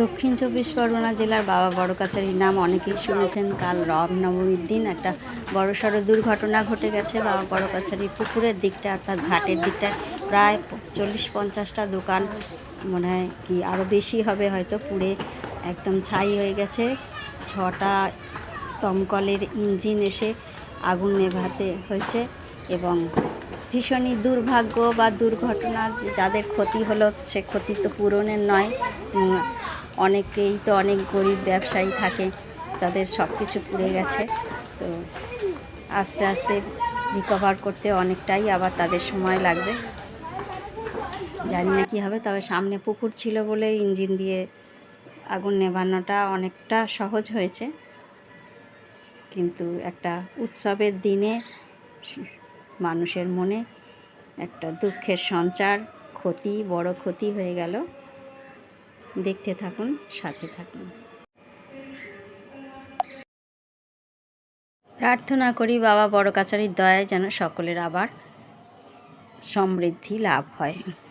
দক্ষিণ চব্বিশ পরগনা জেলার বাবা বড় কাছারির নাম অনেকেই শুনেছেন। কাল রামনবমীর দিন একটা বড় সড়ো দুর্ঘটনা ঘটে গেছে। বাবা বড় কাছারির পুকুরের দিকটা অর্থাৎ ঘাটের দিকটা প্রায় চল্লিশ পঞ্চাশটা দোকান মনে হয় কি আরও বেশি হবে হয়তো, পুড়ে একদম ছাই হয়ে গেছে। ছটা দমকলের ইঞ্জিন এসে আগুন নেভাতে হয়েছে এবং ভীষণই দুর্ভাগ্য বা দুর্ঘটনা, যাদের ক্ষতি হলো সে ক্ষতি তো পূরণের নয়। অনেকেই তো অনেক গরিব ব্যবসায়ী থাকে, তাদের সব কিছু পুড়ে গেছে। তো আস্তে আস্তে রিকভার করতে অনেকটাই আবার তাদের সময় লাগবে। জানি না কী হবে, তবে সামনে পুকুর ছিল বলে ইঞ্জিন দিয়ে আগুন নেভানোটা অনেকটা সহজ হয়েছে। কিন্তু একটা উৎসবের দিনে মানুষের মনে একটা দুঃখের সঞ্চার, ক্ষতি, বড় ক্ষতি হয়ে গেল। দেখতে থাকুন, সাথে থাকুন। প্রার্থনা করি বাবা বড় কাছারির দয়ায় যেন সকলের আবার সমৃদ্ধি লাভ হয়।